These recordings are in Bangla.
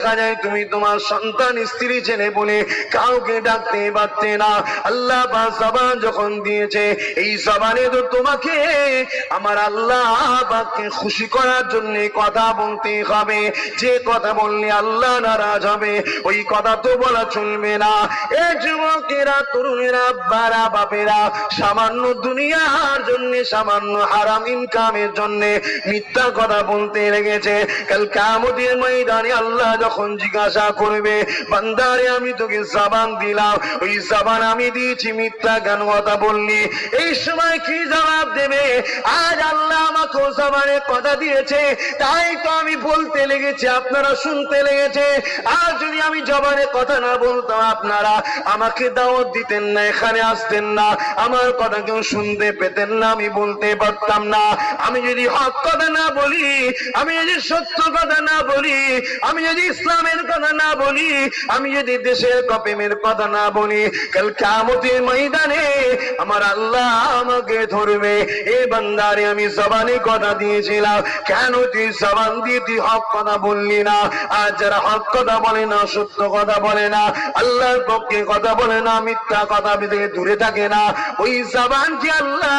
দেখা যায় তুমি তোমার সন্তান, স্ত্রী বলে কাউকে ডাকতে পারতে না। আল্লাহ বা যখন দিয়েছে, এই তো তোমাকে আমার আল্লাহ খুশি করার জন্য কথা বলতে হবে। যে কথা বললে আল্লাহ নারাজ হবে, ওই কথা তো বলা চলবে না। এ যুবকেরা, তরুণেরা, বারা, বাপেরা, সামান্য দুনিয়ার জন্য, সামান্য হারাম ইনকামের জন্য মিথ্যা কথা বলতে লেগেছে। কাল কামতের ময়দানে আল্লাহ যখন জিজ্ঞাসা করবে, বান্দারে, আমি তোকে জাবান দিলাম। ওই জাবান আমি দিয়েছি মিথ্যা কেন কথা বললি। এই সময় কি জবাব দেবে? আজ আল্লাহ আমাকে জাবানে কথা দিয়েছে, তাই তো আমি বলতে লেগেছি, আপনারা শুনতে লেগেছে। আর যদি আমি জবানে কথা না বলতাম, আপনারা আমাকে দাওয়াত দিতেন না, এখানে আসতেন না, আমার কথা কেউ শুনতে পেতেন না, আমি বলতে পারতাম না। আমি যদি হক কথা না বলি, আমি যদি সত্য কথা না বলি, আমি যদি ইসলামের কথা না বলি, আমি যদি দেশের কপেমের কথা না বলি, কাল কামতের ময়দানে আমার আল্লাহ আমাকে ধরবে। এ বান্দারে, আমি জবানে কথা দিয়েছিলাম কেন তুই জবান দিয়ে তুই হক কথা বললি না। আর যারা হক কথা বলে না, সত্য কথা বলে না, আল্লাহর পক্ষে কথা বলে না, মিথ্যা কথা দূরে থাকে না ওই জবানকে আল্লাহ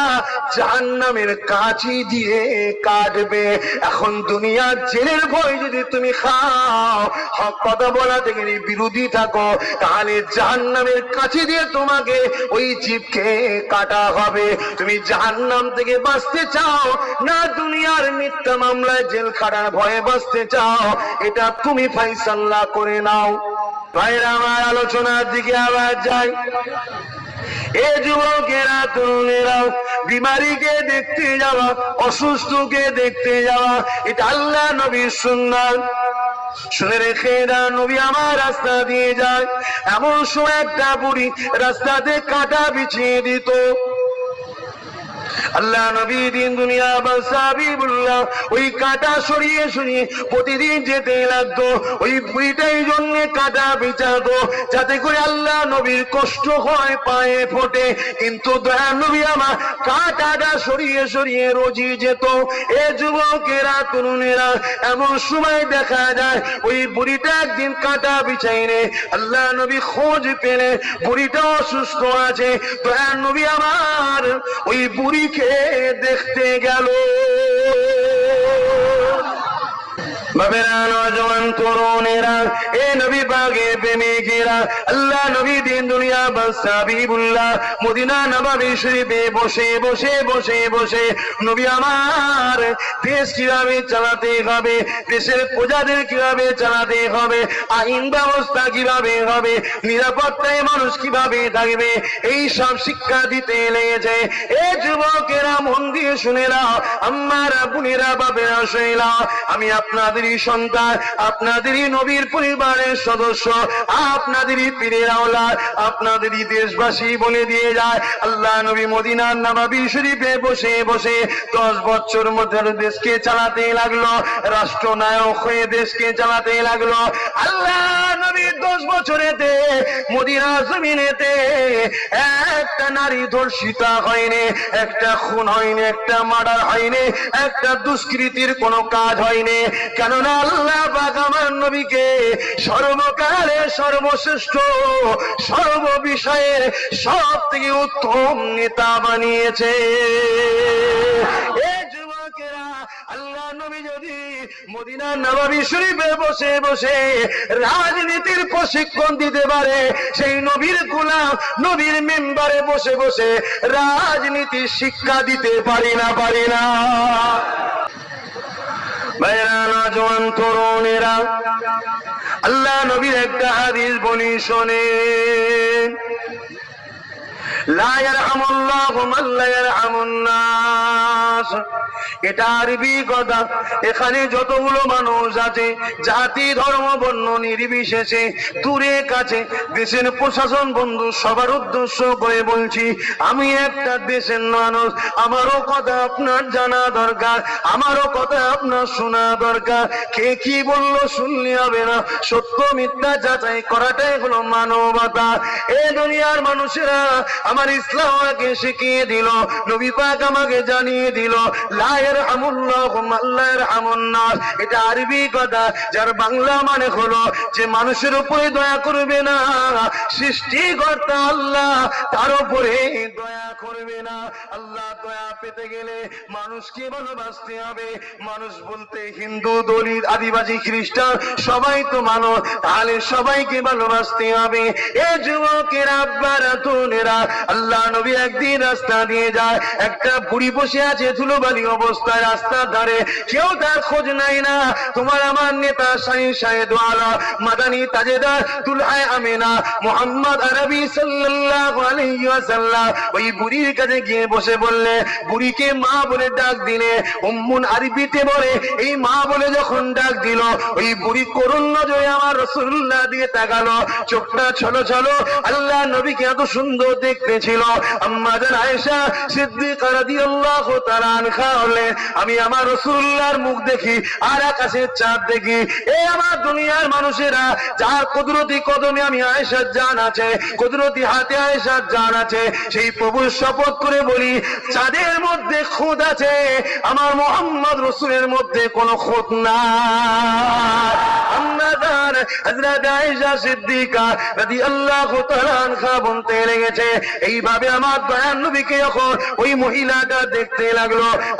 জাহান্নামের কাছি দিয়ে কাটবে। এখন দুনিয়ার জেলের ভয় যদি তুমি খাও, হক কথা বলা থেকে বিরোধী থাকো, তাহলে জাহান্নামের কাছে দিয়ে তোমাকে ওই জীবকে কাটা হবে। তুমি জাহান্নাম থেকে বাঁচতে চাও, না দুনিয়ার মিথ্যা মামলায় জেল খাটার ভয়ে বাঁচতে চাও, এটা তুমি ফাইসাল্লাহ করে নাও। ভাইরা, আমার আলোচনার দিকে আবার যাই। এ যুবকেরা তরুণেরাও বিমারিকে দেখতে যাওয়া, অসুস্থকে দেখতে যাওয়া, এটা আল্লাহ নবীর সুন্দর শুনে রেখে নবী আমার রাস্তা দিয়ে যায়। এমন সময় একটা বুড়ি রাস্তাতে কাটা বিছিয়ে দিত। আল্লাহ নবী দিন দুনিয়া বাসাবিবুল্লাহ ওই কাটা সরিয়ে সরিয়ে প্রতিদিন যেতে লাগতো, ওই বুড়িটাই জন্য কাটা বিচাতো, যাতে করে আল্লাহ নবীর কষ্ট হয় পায়ে ফোটে। কিন্তু দয়া নবী আমার কাটাটা সরিয়ে সরিয়ে রোজি যেত। এ যুবকেরা, তরুণেরা, এমন সময় দেখা যায়, ওই বুড়িটা একদিন কাটা বিছাইনে আল্লাহ নবী খোঁজ পেলে বুড়িটা অসুস্থ আছে। দয়া নবী আমার, ওই বুড়িকে দেখতে গেল। বাবেরা নজওয়ান তরুণেরা এ নবী বাগে প্রেমিকেরা আল্লাহ নবী দিন দুনিয়া বাসাবিবুল্লাহ মদিনা শরীফে বসে বসে বসে বসে। নবী আমার, দেশ কীভাবে চালাতে হবে? দেশের প্রজাদের কীভাবে চালাতে হবে? আইন ব্যবস্থা কীভাবে হবে? নিরাপত্তায় মানুষ কীভাবে থাকবে? এই সব শিক্ষা দিতে লেগেছে। এ যুবকেরা মন দিয়ে শুনে নাও। আমার বোনেরা বাবেরা শৈলা আমি আপনাদেরই সন্তান, আপনাদেরই নবীর পরিবারের সদস্য, আপনাদেরই পীরের আওলাদ, আপনাদেরই দেশবাসী বলে দিয়ে যায়, আল্লাহ নবী মদিনার নামাবি শরীফে বসে বসে দশ বছর মধ্যে দেশকে চালাতে লাগল, রাষ্ট্রনায়ক হয়ে দেশকে চালাতে লাগল। আল্লাহ নবীর দশ বছরেতে মদিনা জমিনেতে একটা নারী ধর্ষিতা হয়নি, একটা খুন হয়নি, একটা মার্ডার হয়নি, একটা দুষ্কৃতির কোনো কাজ হয়নি। আল্লাহ নবীকে সর্বকালে সর্বশ্রেষ্ঠ সব থেকে উত্তম নেতা বানিয়েছে। রাজনীতির প্রশিক্ষণ দিতে পারে, সেই নবীর গোলাম নবীর মেম্বারে বসে বসে রাজনীতির শিক্ষা দিতে পারি না পারি না। নজওয়ান তরুণেরা আল্লাহ নবীর একটা হাদিস বলি শোনে। লা ইয়ারহামুল্লাহু মান লা ইয়ারহামুন এটা আরবি কথা এখানে যতগুলো মানুষ আছে, জাতি, ধর্ম, বর্ণ নির্বিশেষে দূরে কাছে। দেশের প্রশাসন বন্ধু সবার উদ্দেশ্য করে বলছি, আমি একটা দেশের মানুষ, আমারও কথা আপনার জানা দরকার, আমারও কথা আপনার শোনা দরকার। কে কি বলল শুনলে হবে না, সত্য মিথ্যা যাচাই করাটাই হলো মানবতা। এ দুনিয়ার মানুষেরা আমার ইসলাম আমাকে শিখিয়ে দিল, নবী পাক আমাকে জানিয়ে দিল লায়ের হামুল্লাহ মাল্লায়ের হামুন্নাস এটা আরবি কথা, যার বাংলা মানে হলো, যে মানুষের উপরে দয়া করবে না, সৃষ্টিকর্তা আল্লাহ তার উপরে দয়া করবে না। আল্লাহ দয়া পেতে গেলে মানুষকে ভালোবাসতে হবে। মানুষ বলতে হিন্দু, দলিত, আদিবাসী, খ্রিস্টান, সবাই তো মানুষ তাহলে সবাইকে ভালোবাসতে হবে। এ যুবকের আব্বারা তুনেরা আল্লাহ নবী একদিন রাস্তা দিয়ে যায়, একটা বুড়ি বসে আছে ধুলোবালি অবস্থায় রাস্তার ধারে, কেউ তার খোঁজ নাই না। তোমার আমার নেতা শাহিন শাহেদ আলা মাদানী তাজেদার দুলহায় আমিনা, মোহাম্মদ আরবি ওয়াসাল্লাম। ওই বুড়ির কাছে গিয়ে বসে বললে, বুড়িকে মা বলে ডাক দিলে। উম্মুন আরবিতে বলে, এই মা বলে যখন ডাক দিল, ওই বুড়ি করুণ নজরে আমার রসুল্লাহ দিয়ে তাকালো। চোখটা ছলো ছলো আল্লাহ নবীকে এত সুন্দর দেখতে ছিল। আম্মা জান আয়েশা সিদ্দিকা রাদিয়াল্লাহু তাআলা আমি আমার রসুল্লাহর মুখ দেখি আর আকাশের চাঁদ দেখি। এ আমার দুনিয়ার মানুষেরা কুদরতি কদমে আমি জান আছে, কুদরতি হাতে জান আছে, সেই প্রভুর শপথ করে বলি, চাঁদের মধ্যে খুদ আছে, আমার মোহাম্মদ রসুলের মধ্যে কোনো খুদ না সিদ্দিকা লেগেছে, এইভাবে আমার দয়ার নবীকে ওই মহিলাটা দেখতে লাগল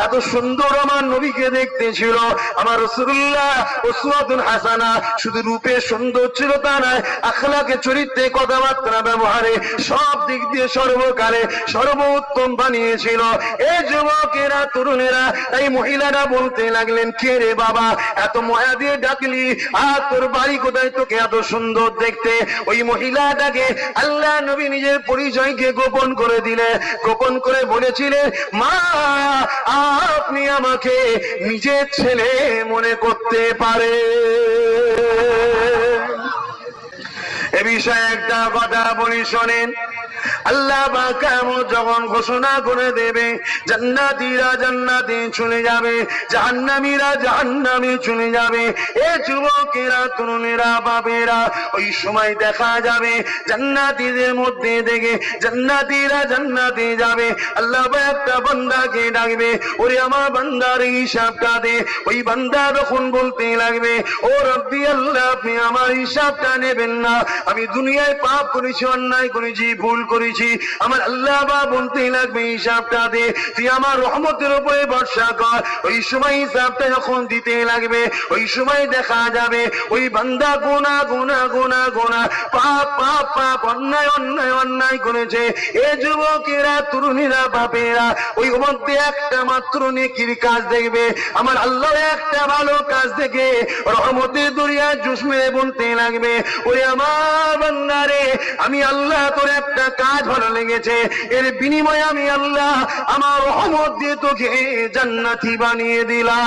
এত সুন্দর আমার নবীকে দেখতে ছিল। আমার রাসূলুল্লাহ উসওয়াতুন হাসানা শুধু রূপে সুন্দর ছিল তা নয়, আখলাকে চরিত্রে কথাবার্তা ব্যবহারে সব দিক দিয়ে সর্বকালে সর্বোত্তম বানিয়েছিল। এই যুবকেরা, তরুণেরা, এই মহিলারা বলতে লাগলেন, কে রে বাবা, এত ময়া দিয়ে ডাকলি, আর তোর বাড়ি কোথায়? তোকে এত সুন্দর দেখতে। ওই মহিলাটাকে আল্লাহ নবী নিজের পরিচয়কে গোপন করে দিলে। গোপন করে বলেছিলেন, মা আপনি আমাকে নিজের ছেলে মনে করতে পারে এ বিষয়ে একটা কথা বলি শোনেন। আল্লাহ কেমন যখন ঘোষণা করে দেবে জান্নাতিরা জান্নাতে চলে যাবে, জাহান্নামীরা জাহান্নামে চলে যাবে, এ যুবকেরা, তরুণেরা বাবেরা ওই সময় দেখা যাবে, জান্নাতীদের মধ্যে দেখে জান্নাতীরা জান্নাতে যাবে। আল্লাহ একটা বান্দাকে ডাকবে, ওরে আমার বান্দার হিসাবটা দে। ওই বান্দা তখন বলতে লাগবে, ও রব্বি আল্লাহ, আপনি আমার হিসাবটা নেবেন না। আমি দুনিয়ায় পাপ করেছি, অন্যায় করেছি, ভুল করেছি আমার আল্লাহ বা বলতে লাগবে হিসাবটা দে। তুই আমার রহমতের উপরে ভরসা কর। ওই সময় হিসাবটা যখন দিতে লাগবে, ওই সময় দেখা যাবে। ওই বান্দা গোনা গোনা গোনা গোনা, পাপ পাপ পাপ, অন্যায় অন্যায় অন্যায় করেছে। এ যুবকেরা, তরুণীরা, বাপেরা, ওই মধ্যে একটা মাত্র নেকির কাজ দেখবে। আমার আল্লাহ একটা ভালো কাজ দেখে রহমতের দরিয়া জুস মেরে বলতে লাগবে ওই আমার বান্দারে, আমি আল্লাহ তোর একটা কাজ ভালো লেগেছে। এর বিনিময়ে আমি আল্লাহ আমার রহমত দিয়ে তোকে জান্নাতি বানিয়ে দিলাম।